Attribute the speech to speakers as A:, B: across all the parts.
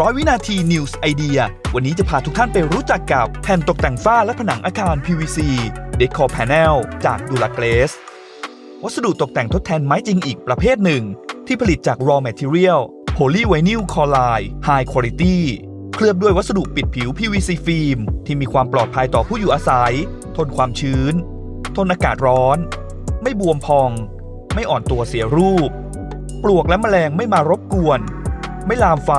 A: ร้อยวินาที News ไอเดีย วันนี้จะพาทุกท่านไปรู้จักกับแผ่นตกแต่งฝ้าและผนังอาคาร PVC Decor Panel จากดูลาเกรสวัสดุตกแต่งทดแทนไม้จริงอีกประเภทหนึ่ง ที่ผลิตจาก raw material polyvinyl chloride high quality เคลือบด้วยวัสดุปิดผิว PVC ฟิล์มที่มีความปลอดภัยต่อผู้อยู่อาศัย ทนความชื้น ทนอากาศร้อน ไม่บวมพอง ไม่อ่อนตัวเสียรูป ปลวกและแมลงไม่มารบกวน ไม่ลามไฟ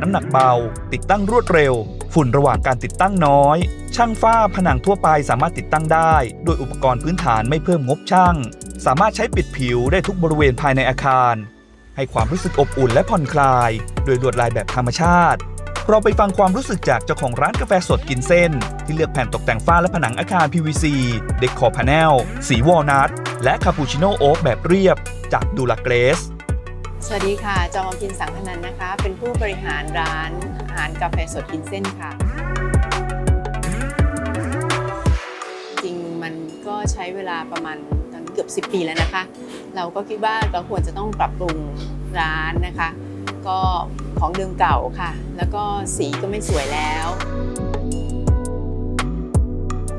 A: น้ำหนักเบา ติดตั้งรวดเร็ว ฝุ่นระหว่างการติดตั้งน้อย ช่างฝ้าผนังทั่วไปสามารถติดตั้งได้ โดยอุปกรณ์พื้นฐานไม่เพิ่มงบช่าง สามารถใช้ปิดผิวได้ทุกบริเวณภายในอาคาร ให้ความรู้สึกอบอุ่นและผ่อนคลาย โดยลวดลายแบบธรรมชาติ เราไปฟังความรู้สึกจากเจ้าของร้านกาแฟสดกินเส้น ที่เลือกแผ่นตกแต่งฝ้าและผนังอาคาร PVC Decor Panel สีวอลนัทและคาปูชิโน่โอ๊กแบบเรียบ จากดูลาเกรส
B: สวัสดีค่ะ จอมพินสังคนันนะคะ เป็นผู้บริหารร้านอาหารกาแฟสดกินเส้นค่ะ จริงมันก็ใช้เวลาประมาณตอนนี้เกือบ 10 ปีแล้วนะคะ เราก็คิดว่าเราควรจะต้องปรับปรุงร้านนะคะ ก็ของเดิมเก่าค่ะ แล้วก็สีก็ไม่สวยแล้ว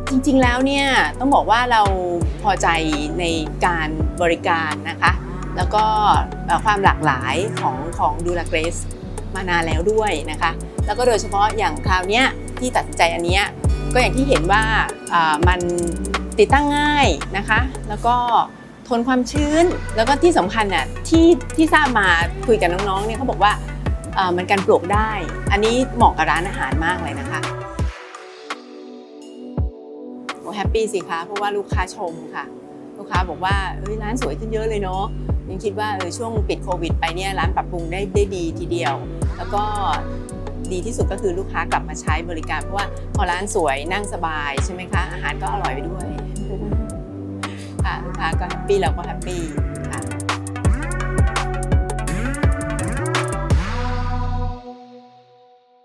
B: จริงๆแล้วเนี่ยต้องบอกว่าเราพอใจในการบริการนะคะ แล้วก็ความหลากหลายของของดูลาเกรสมานานแล้วด้วยนะคะ แล้วก็โดยเฉพาะอย่างคราวเนี้ยที่ตัดสินใจอันเนี้ยก็อย่างที่เห็นว่ามันติดตั้งง่ายนะคะ แล้วก็ทนความชื้น แล้วก็ที่สำคัญน่ะที่ที่ทราบมาคุยกับน้องๆเนี่ยเขาบอกว่ามันกันปลวกได้ อันนี้เหมาะกับร้านอาหารมากเลยนะคะโอ้แฮปปี้สิคะเพราะว่าลูกค้าชมค่ะ ลูกค้าบอกว่าเอ้ยร้านสวยขึ้นเยอะเลยเนาะ ยังคิดว่าเออช่วงปิดโควิดไปเนี่ยร้านปรับปรุงได้ได้ดีทีเดียว แล้วก็ดีที่สุดก็คือลูกค้ากลับมาใช้บริการ เพราะว่าพอร้านสวยนั่งสบายใช่ไหมคะ อาหารก็อร่อยไปด้วยค่ะลูกค้าก็แฮปปี้เราก็แฮปปี้